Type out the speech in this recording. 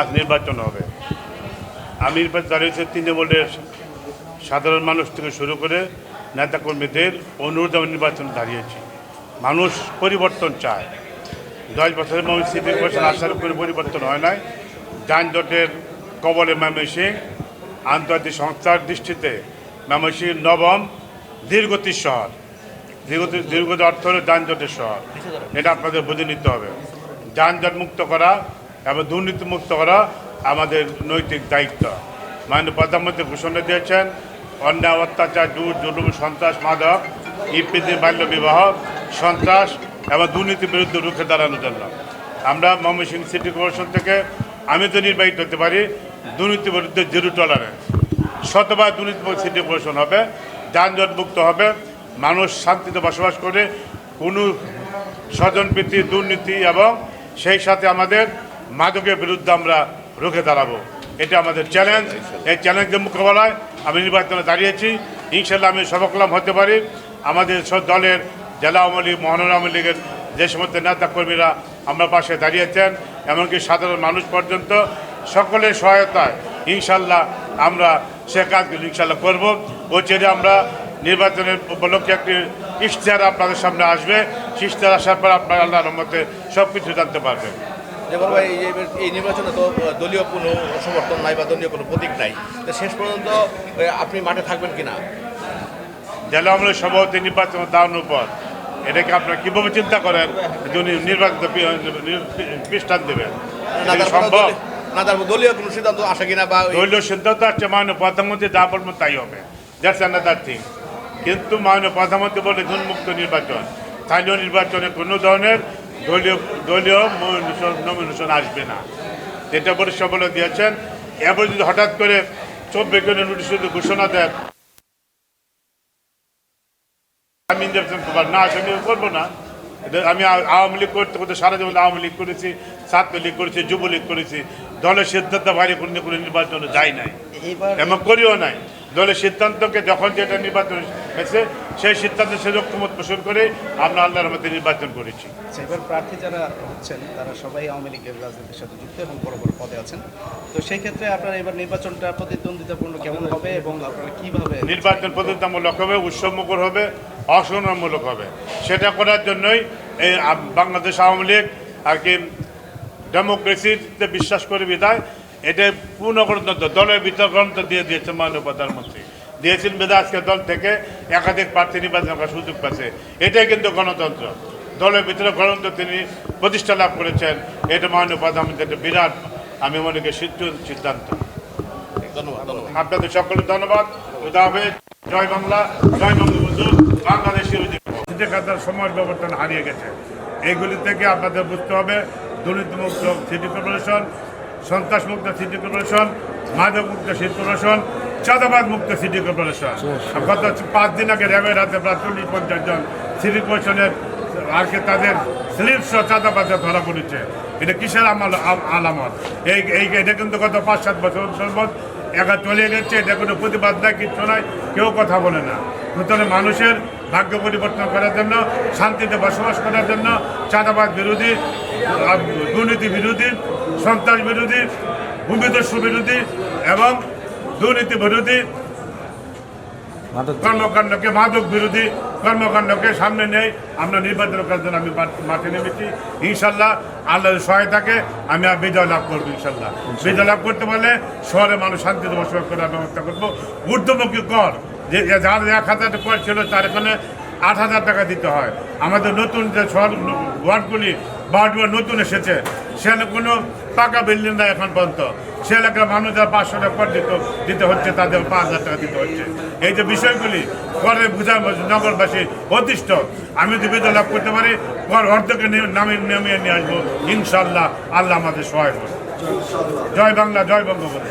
আজ নির্বাচন হবে। আমি নির্বাচন বোর্ডের সাধারণ মানুষ থেকে শুরু করে নেতাকর্মীদের অনুরোধ আমি নির্বাচনে দাঁড়িয়েছি। মানুষ পরিবর্তন চায়। দশ বছরের মানুষ সিটি কর্পোরেশন আসার কোনো পরিবর্তন হয় নাই। যানজটের কবলে ময়মনসিং আন্তর্জাতিক সংস্থার দৃষ্টিতে ময়মনসিং নবম দীর্ঘতির শহর। দীর্ঘতি, দীর্ঘত অর্থ হলো যানজটের শহর। এটা আপনাদের বুঝে নিতে হবে। যানজট মুক্ত করা এবং দুর্নীতি মুক্ত করা আমাদের নৈতিক দায়িত্ব। মাননীয় প্রধানমন্ত্রী ঘোষণা দিয়েছেন, অন্যায়, অত্যাচার জুট জুলুম, সন্ত্রাস, মাদক ইপিতে বাল্য বিবাহ, সন্ত্রাস এবং দুর্নীতির বিরুদ্ধে রুখে দাঁড়ানোর জন্য। আমরা ময়মনসিংহ সিটি কর্পোরেশন থেকে, আমি তো নির্বাহিত হতে পারি, দুর্নীতির বিরুদ্ধে জিরো টলারেন্স শতবার দুর্নীতিমুক্ত সিটি কর্পোরেশন হবে, যানজট মুক্ত হবে, মানুষ শান্তিতে বসবাস করে, কোনো স্বজনপ্রীতি, দুর্নীতি এবং সেই সাথে আমাদের মাদকের বিরুদ্ধে আমরা রুখে দাঁড়াবো। এটা আমাদের চ্যালেঞ্জ এই চ্যালেঞ্জের মোকাবেলায় আমি নির্বাচনে দাঁড়িয়েছি। ইনশাল্লাহ আমি সবকলাম হতে পারি। আমাদের সব দলের জেলা আওয়ামী লীগ, মহানগর আওয়ামী লীগের যে সমস্ত নেতা কর্মীরা আমরা পাশে দাঁড়িয়েছেন, এমনকি সাধারণ মানুষ পর্যন্ত সকলের সহায়তায় ইনশাল্লাহ আমরা সে কাজগুলো ইনশাল্লাহ করব। ও চেয়ে আমরা নির্বাচনের উপলক্ষে একটি ইশতেহার আপনাদের সামনে আসবে। ইশতেহার আসার পর আপনারা আল্লাহর রহমতে সব কিছু জানতে পারবেন। যেমন ভাই এই নির্বাচনে তো দলীয় কোনো সমর্থন নাই বা দলীয় কোনো প্রতীক নাই। তো শেষ পর্যন্ত আপনি মাঠে থাকবেন কিনা? জেলা আমলের সভাপতি নির্বাচন দাঁড়ানোর পর এটাকে আপনারা কীভাবে চিন্তা করেন? যে উনি নির্বাচিত পৃষ্ঠান দেবেন না কি সম্ভব না তার দলীয় কোনো সিদ্ধান্ত আসে কিনা বা দলীয় সিদ্ধান্ত আসছে মাননীয় প্রধানমন্ত্রী যা বলবেন তাই হবে। দ্যাটস অ্যানাদার থিং কিন্তু মাননীয় প্রধানমন্ত্রী বলে মুক্ত নির্বাচন। স্থানীয় নির্বাচনে কোনো ধরনের দলীয় দলীয় নমিনেশন আসবে না। এটা পরিষ্কার বলে দিয়েছেন। এবার যদি হঠাৎ করে চব্বিশ জনের নোটিশ যদি ঘোষণা দেন আমি করবার না আমি করব না। আমি আওয়ামী লীগ করতে করতে সারা জীবন আওয়ামী লীগ করেছি ছাত্রলীগ করেছি যুবলীগ করেছি। দলের সিদ্ধান্ত বাইরে কোনো কোনো নির্বাচনে যাই নাই। এমন করিও নাই। দলের সিদ্ধান্তকে যখন যেটা নির্বাচন হয়েছে সেই সিদ্ধান্ত সে ঐক্যমত পোষণ করে আমরা আল্লাহর মধ্যে নির্বাচন করেছি। আচ্ছা, এবার প্রার্থী যারা হচ্ছেন তারা সবাই আওয়ামী লীগের রাজনীতির সাথে যুক্ত এবং বড় বড় পদে আছেন। তো সেই ক্ষেত্রে আপনারা এবার নির্বাচনটা প্রতিদ্বন্দ্বিতাপূর্ণ কেমন হবে এবং আপনারা কীভাবে নির্বাচন প্রতিযোগিতামূলক হবে উৎসবমুখর হবে অসংগ্রামমূলক হবে। সেটা করার জন্যই এই বাংলাদেশ আওয়ামী লীগ আর কি ডেমোক্রেসিতে বিশ্বাস করে বিদায় এটা পূর্ণ গণতন্ত্র দলের বিতর্ক দিয়ে দিয়েছে মাননীয় প্রধানমন্ত্রী দিয়েছেন বিদায় আজকে দল থেকে একাধিক প্রার্থী নির্বাচন করার সুযোগ পাচ্ছে। এটাই কিন্তু গণতন্ত্র। দলের ভিতরে গণতন্ত্র তিনি প্রতিষ্ঠা লাভ করেছেন। এটা মাননীয় প্রধানমন্ত্রী একটা বিরাট আমি মনে করি সিদ্ধ- সিদ্ধান্ত। ধন্যবাদ ধন্যবাদ। আপনাদের সকলকে ধন্যবাদ। হাফেজ। জয় বাংলা জয় বঙ্গবন্ধু। বাংলাদেশের খাতার সময় ব্যবধান হারিয়ে গেছে। এইগুলি থেকে আপনাদের বুঝতে হবে দুর্নীতিমুক্ত সিটি কর্পোরেশন সন্ত্রাসমুক্ত সিটি কর্পোরেশন মাদক মুক্ত সিটি কর্পোরেশন চাঁদাবাদ মুক্ত সিটি কর্পোরেশন। গত পাঁচ দিন আগে র্যাবের হাতে প্রায় চল্লিশ পঞ্চাশ জন সিটি কর্পোরেশনের আর কি তাদের স্লিপ সহ চাঁদাবাদে ধরা পড়েছে। এটা কিসের আমাল আম- আলামত? এই এই এটা কিন্তু গত পাঁচ সাত বছর সম্পদ একা চলে গেছে এটা কোনো প্রতিবাদ নাই কিচ্ছু নাই কেউ কথা বলে না। সুতরাং মানুষের ভাগ্য পরিবর্তন করার জন্য শান্তিতে বসবাস করার জন্য চাঁদাবাদ বিরোধী দুর্নীতি বিরোধী সন্ত্রাস বিরোধী ভূমিদস্যু বিরোধী এবং দুর্নীতি বিরোধী কর্মকাণ্ডকে মাদক বিরোধী কর্মকাণ্ডকে সামনে নেই। আমরা নির্বাচন করার জন্য আমি মাঠে নেমেছি। ইনশাল্লাহ আল্লাহর সহায়তাকে আমি আর বিজয় লাভ করব ইনশাল্লাহ। বিজয় লাভ করতে পারলে শহরে মানুষ শান্তিতে বসবাস করার ব্যবস্থা করব। ঊর্ধ্বমুখী কর যে যে যার এক হাজার কর ছিল তার এখানে আট হাজার টাকা দিতে হয়। আমাদের নতুন যে শহর ওয়ার্ডগুলি ওয়ার্ডগুলো নতুন এসেছে। সেখানে কোনো পাকা বিল্ডিং দেয় এখন পর্যন্ত। সে এলাকার মানুষ যারা পাঁচশো টাকা দিত, দিতে হচ্ছে, তাদের পাঁচ হাজার টাকা দিতে হচ্ছে। এই যে বিষয়গুলি করে বোঝা নগরবাসী অতিষ্ঠ আমি বিজয় লাভ করতে পারি কর অর্ধেক নামে, নামিয়ে নিয়ে আসব। ইনশাল্লাহ আল্লাহ আমাদের সহায় করবে জয় বাংলা, জয় বঙ্গবন্ধু।